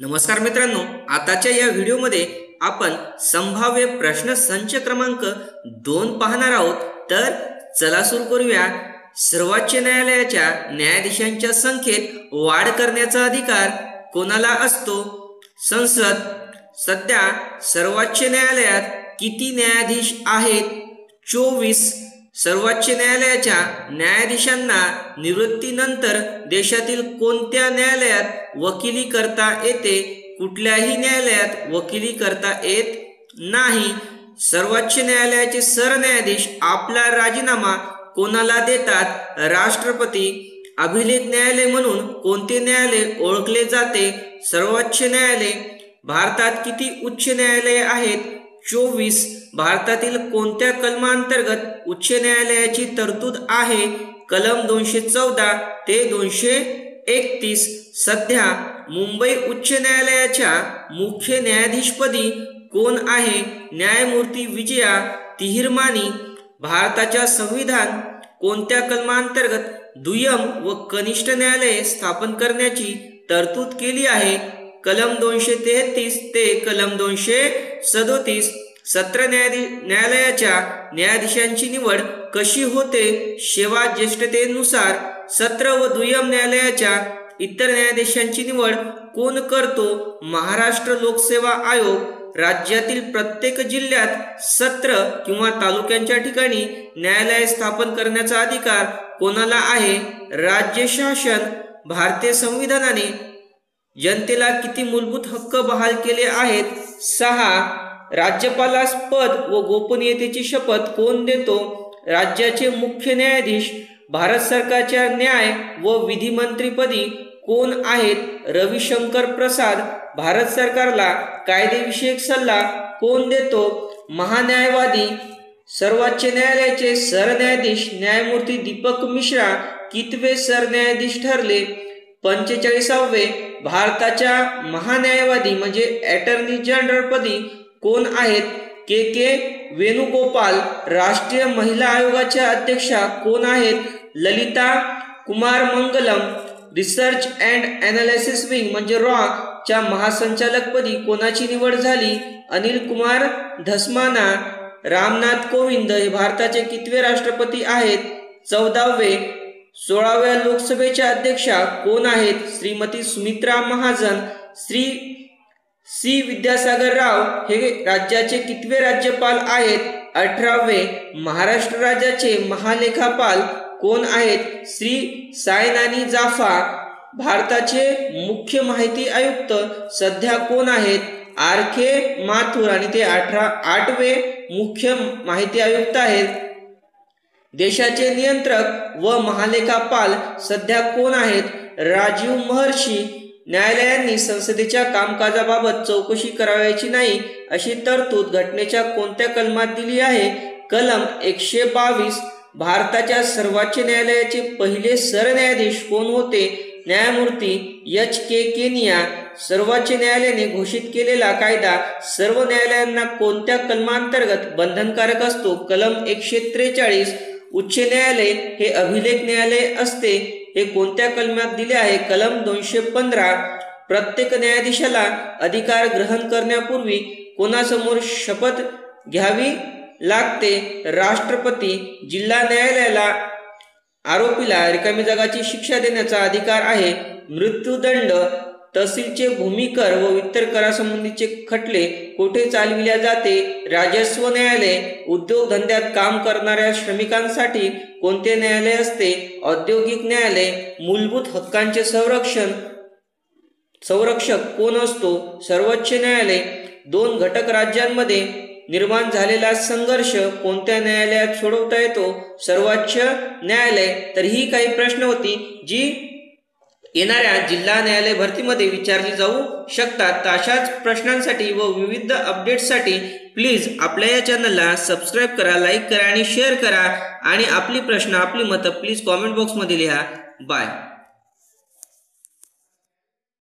नमस्कार मित्रांनो आताच्या या व्हिडिओमध्ये आपण संभाव्य प्रश्न संच क्रमांक दोन पाहणार आहोत. तर चला सुरू करूया. सर्वोच्च न्यायालयाच्या न्यायाधीशांच्या संख्येत वाढ करण्याचा अधिकार कोणाला असतो? संसद. सध्या सर्वोच्च न्यायालयात किती न्यायाधीश आहेत? चोवीस. सर्वोच्च न्यायालयाच्या न्यायाधीशांना निवृत्तीनंतर देशातील कोणत्या न्यायालयात वकिली करता येते कुठल्याही न्यायालयात वकिली करता येत नाही? सर्वोच्च न्यायालयाचे सरन्यायाधीश आपला राजीनामा कोणाला देतात? राष्ट्रपती. अभिलेख न्यायालय म्हणून कोणते न्यायालय ओळखले जाते? सर्वोच्च न्यायालय. भारतात किती उच्च न्यायालये आहेत? चोवीस भारतातील कोणत्या कलमांतर्गत उच्च न्यायालयाची तरतूद आहे? कलम दोनशे चौदा ते दोनशे एकतीस. सध्या मुंबई उच्च न्यायालयाच्या मुख्य न्यायाधीशपदी कोण आहे? न्यायमूर्ती विजया तिहिरमानी. भारताच्या संविधान कोणत्या कलमांतर्गत दुय्यम व कनिष्ठ न्यायालय स्थापन करण्याची तरतूद केली आहे? कलम दोनशे तेहतीस ते कलम दोनशे सदोतीस. सत्र न्यायाधी न्यायालयाच्या न्यायाधीशांची निवड कशी होते सेवा ज्येष्ठतेनुसार सत्र व दुय्यम न्यायालयाच्या इतर न्यायाधीशांची निवड कोण करतो महाराष्ट्र लोकसेवा आयोग राज्यातील प्रत्येक जिल्ह्यात सत्र किंवा तालुक्यांच्या ठिकाणी न्यायालय स्थापन करण्याचा अधिकार कोणाला आहे राज्य शासन भारतीय संविधानाने? जनतेला किती मूलभूत हक्क बहाल केले आहेत सहा राज्यपालास पद व गोपनीयतेची शपथ कोण देतो? राज्याचे मुख्य न्यायाधीश भारत सरकारच्या न्याय व विधिमंत्रीपदी कोण आहेत? रविशंकर प्रसाद भारत सरकारला कायदेविषयक सल्ला कोण देतो? महान्यायवादी सर्वोच्च न्यायालयाचे सरन्यायाधीश न्यायमूर्ती दीपक मिश्रा कितवे सरन्यायाधीश ठरले? पंचेचाळीसावे भारताच्या महान्यायवादी म्हणजे अटर्नी जनरलपदी कोण आहेत? के के वेणुगोपाल राष्ट्रीय महिला आयोगाच्या अध्यक्षा कोण आहेत? Lalita Kumar Mangalam research and analysis wing म्हणजे रॉ च्या महासंचालकपदी कोणाची निवड झाली? अनिल कुमार धस्माना रामनाथ कोविंद हे भारताचे कितवे राष्ट्रपती आहेत? चौदावे सोळाव्या लोकसभेच्या अध्यक्षा कोण आहेत? श्रीमती सुमित्रा महाजन श्री सी विद्यासागर राव हे राज्याचे कितवे राज्यपाल आहेत? अठरावे महाराष्ट्र राज्याचे महालेखापाल कोण आहेत? श्री सायनानी जाफा भारताचे मुख्य माहिती आयुक्त सध्या कोण आहेत? आर के माथुर आणि ते अठरा आठवे मुख्य माहिती आयुक्त आहेत. देशाचे नियंत्रक व महालेखापाल सध्या कोण आहेत? राजीव महर्षी न्यायालयांनी संसदेच्या कामकाजाबाबत चौकशी करावयाची नाही अशी तरतूद घटनेच्या कोणत्या कलमात दिली आहे? कलम एकशे बावीस. भारताच्या सर्वोच्च न्यायालयाचे पहिले सरन्यायाधीश कोण होते? न्यायमूर्ती एच के केनिया. सर्वोच्च न्यायालयाने घोषित केलेला कायदा सर्व न्यायालयांना कोणत्या कलमांतर्गत बंधनकारक असतो? कलम एकशे त्रेचाळीस. उच्च न्यायालय हे अभिलेख न्यायालय असते हे कोणत्या कलमात दिले आहे? कलम दोनशे पंधरा. प्रत्येक न्यायाधीशाला अधिकार ग्रहण करण्यापूर्वी कोणासमोर शपथ घ्यावी लागते? राष्ट्रपती जिल्हा न्यायालयाला आरोपीला रिकामी जगाची शिक्षा देण्याचा अधिकार आहे. मृत्यूदंड तहसीलचे भूमिकर व इतर करासंबंधीचे खटले कोठे चालविल्या जाते? राजस्व न्यायालय उद्योगधंद्यात काम करणाऱ्या श्रमिकांसाठी कोणते न्यायालय असते? औद्योगिक न्यायालय मूलभूत हक्कांचे संरक्षण संरक्षक कोण असतो? सर्वोच्च न्यायालय दोन घटक राज्यांमध्ये निर्माण झालेला संघर्ष कोणत्या न्यायालयात सोडवता येतो? सर्वोच्च न्यायालय तर ही काही प्रश्न होती जी येणाऱ्या जिल्हा न्यायालय भरतीमध्ये विचारली जाऊ शकतात तर अशाच प्रश्नांसाठी व विविध अपडेट्ससाठी प्लीज आपल्या या चॅनलला सबस्क्राईब करा लाईक करा आणि शेअर करा. आणि आपली प्रश्न आपली मतं प्लीज कॉमेंट बॉक्समध्ये लिहा. बाय